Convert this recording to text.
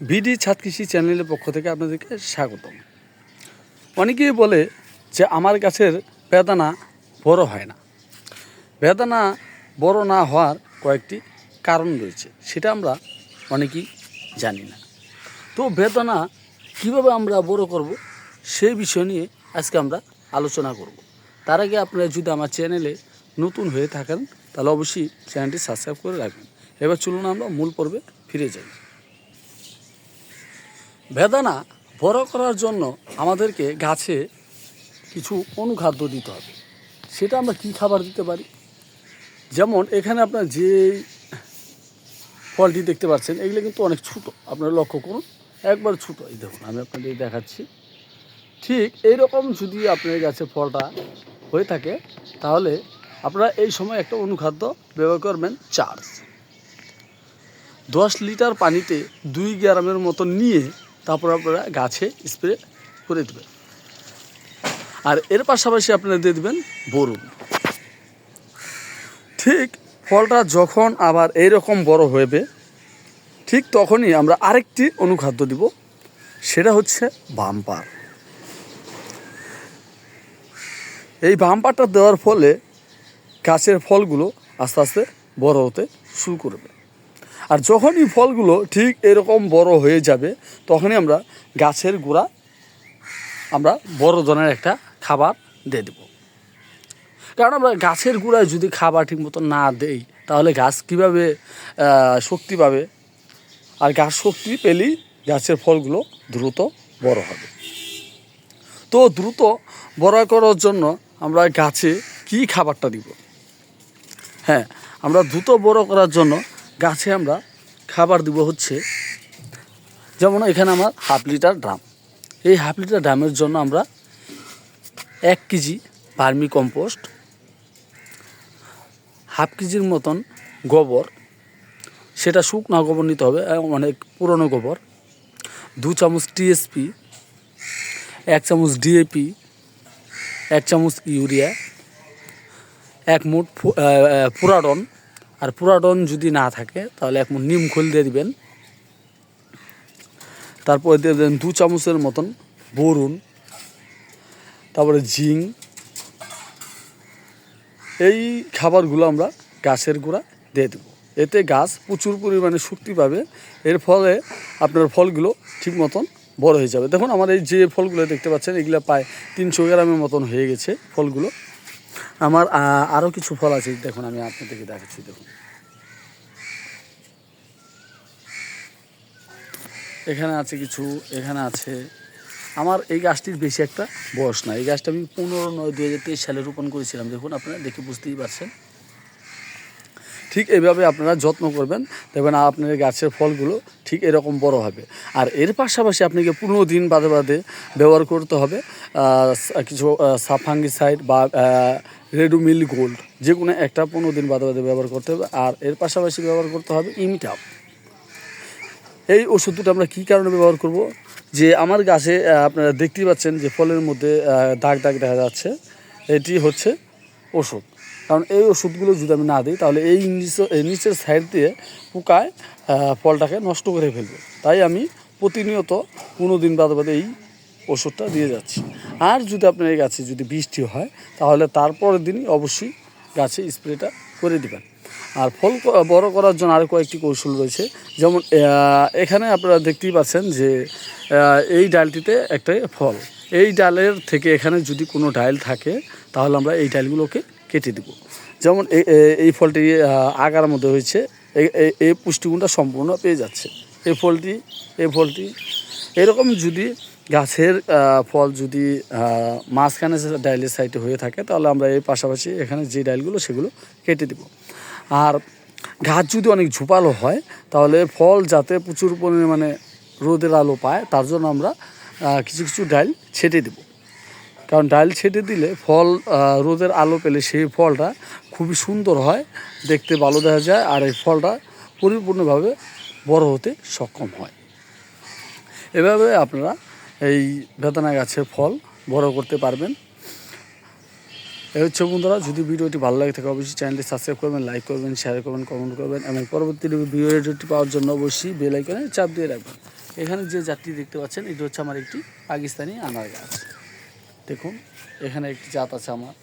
BD ছাদ কৃষি চ্যানেলের পক্ষ থেকে আপনাদেরকে স্বাগতম। অনেকেই বলে যে আমার গাছের বেদানা বড় হয় না। বেদানা বড় না হওয়ার কয়েকটি কারণ রয়েছে, সেটা আমরা অনেকেই জানি না। তো বেদানা কীভাবে আমরা বড় করব সেই বিষয় নিয়ে আজকে আমরা আলোচনা করব। তার আগে আপনারা যদি আমার চ্যানেলে নতুন হয়ে থাকেন, তাহলে অবশ্যই চ্যানেলটি সাবস্ক্রাইব করে রাখবেন। এবার চলুন আমরা মূল পর্বে ফিরে যাই। বেদানা বড় করার জন্য আমাদেরকে গাছে কিছু অনুখাদ্য দিতে হবে। সেটা আমরা কি খাবার দিতে পারি? যেমন এখানে আপনার যে ফলটি দেখতে পাচ্ছেন, এগুলো কিন্তু অনেক ছোটো। আপনারা লক্ষ্য করুন, একবার ছোটো। এই দেখুন, আমি আপনাদের দেখাচ্ছি। ঠিক এইরকম যদি আপনার গাছে ফলটা হয়ে থাকে, তাহলে আপনারা এই সময় একটা অনুখাদ্য ব্যবহার করবেন চার্জ দশ লিটার পানিতে দুই গ্রামের মতো নিয়ে তারপর আপনারা গাছে স্প্রে করে দেবেন। আর এর পাশাপাশি আপনারা দিয়ে দেবেন বরুণ। ঠিক ফলটা যখন আবার এইরকম বড় হবে ঠিক তখনই আমরা আরেকটি অনুখাদ্য দিব, সেটা হচ্ছে বাম্পার। এই বাম্পারটা দেওয়ার ফলে গাছের ফলগুলো আস্তে আস্তে বড় হতে শুরু করবে। আর যখনই ফলগুলো ঠিক এরকম বড় হয়ে যাবে, তখনই আমরা গাছের গোড়া আমরা বড় ধরনের একটা খাবার দিয়ে দেব। কারণ আমরা গাছের গোড়ায় যদি খাবার ঠিক মতো না দেই, তাহলে গাছ কীভাবে শক্তি পাবে? আর গাছ শক্তি পেলেই গাছের ফলগুলো দ্রুত বড় হবে। তো দ্রুত বড় করার জন্য আমরা গাছে কি খাবারটা দিব? হ্যাঁ আমরা দ্রুত বড় করার জন্য গাছে আমরা খাবার দিব হচ্ছে যেমন এখানে আমার হাফ লিটার ড্রাম। এই হাফ লিটার ড্রামের জন্য আমরা এক কেজি ভার্মি কম্পোস্ট, হাফ কেজির মতন গোবর, সেটা শুকনো গোবর নিতে হবে অনেক পুরনো গোবর, দু চামচ টিএসপি এক চামচ ডিএপি এক চামচ ইউরিয়া, এক মুঠ পুরাডন আর পুরাডন যদি না থাকে, তাহলে এক নিম খোল দিয়ে দিবেন। তারপরে দিয়ে দেবেন দু চামচের মতন বরুণ, তারপরে জিং এই খাবারগুলো আমরা গাছের গোড়া দিয়ে দেবো। এতে গাছ প্রচুর পরিমাণে শক্তি পাবে। এর ফলে আপনার ফলগুলো ঠিক মতন বড় হয়ে যাবে। দেখুন, আমার এই যে ফলগুলো দেখতে পাচ্ছেন, এগুলো প্রায় তিনশো গ্রামের মতন হয়ে গেছে ফলগুলো। আমার আরও কিছু ফল আছে, দেখুন, আমি আপনাদেরকে দেখাচ্ছি, দেখুন। এখানে আছে কিছু, এখানে আছে, আমার এই গাছটির বেশি একটা বয়স না এই গাছটা আমি পনেরো নয় দু সালে রোপণ করেছিলাম, দেখুন, আপনারা দেখে বুঝতেই পারছেন। ঠিক এইভাবে আপনারা যত্ন করবেন। দেখবেন আপনার গাছের ফলগুলো ঠিক এরকম বড় হবে। আর এর পাশাপাশি আপনাকে পনেরো দিন বাদে বাদে ব্যবহার করতে হবে। কিছু সাফাঙ্গিসাইড বা রেডুমিল গোল্ড যে কোনো একটা পনেরো দিন বাদে বাদে ব্যবহার করতে হবে। আর এর পাশাপাশি ব্যবহার করতে হবে ইমিটাপ। এই ওষুধ দুটো আমরা কী কারণে ব্যবহার করব? যে আমার গাছে আপনারা দেখতেই পাচ্ছেন যে ফলের মধ্যে দাগ দাগ দেখা যাচ্ছে। এটি হচ্ছে ওষুধ। কারণ এই ওষুধগুলো যদি আমি না দিই, তাহলে এই নিচে এই নিচের সাইড দিয়ে পোকায় ফলটাকে নষ্ট করে ফেলবে। তাই আমি প্রতিনিয়ত কোনো দিন বাদে বাদে এই ওষুধটা দিয়ে যাচ্ছি। আর যদি আপনার এই গাছে যদি বৃষ্টি হয়, তাহলে তারপরের দিনই অবশ্যই গাছে স্প্রেটা করে দেবেন। আর ফল বড় করার জন্য আরও কয়েকটি কৌশল রয়েছে। যেমন এখানে আপনারা দেখতেই পাচ্ছেন যে এই ডালটিতে একটা ফল। এই ডালের থেকে এখানে যদি কোনো ডাল থাকে, তাহলে আমরা এই ডালগুলোকে কেটে দেব। যেমন এই- ফলটি আগার মধ্যে হয়েছে এই পুষ্টিগুণটা সম্পূর্ণ পেয়ে যাচ্ছে। এই ফলটি এই ফলটি, এরকম যদি গাছের ফল যদি মাঝখানে ডাইলের সাইডে হয়ে থাকে, তাহলে আমরা এই পাশাপাশি এখানে যে ডাইলগুলো, সেগুলো কেটে দেব। আর গাছ যদি অনেক ঝোপালো হয়, তাহলে ফল যাতে প্রচুর পরিমাণে রোদের আলো পায়, তার জন্য আমরা কিছু কিছু ডাইল ছেটে দেব। কারণ ডাইল ছেটে দিলে ফল রোদের আলো পেলে সেই ফলটা খুবই সুন্দর হয়, দেখতে ভালো দেখা যায়, আর এই ফলটা পরিপূর্ণভাবে বড় হতে সক্ষম হয়। এভাবে আপনারা এই বেদানা গাছের ফল বড় করতে পারবেন। এই হচ্ছে বন্ধুরা, যদি ভিডিওটি ভালো লাগে থাকে অবশ্যই চ্যানেলটি সাবস্ক্রাইব করবেন, লাইক করবেন শেয়ার করবেন কমেন্ট করবেন এবং পরবর্তী ভিডিওটি পাওয়ার জন্য অবশ্যই বেল আইকনে চাপ দিয়ে রাখবেন। এখানে যে জাতটি দেখতে পাচ্ছেন, এটি হচ্ছে আমার একটি পাকিস্তানি আনার গাছ। দেখুন এখানে একটি জাত আছে আমার।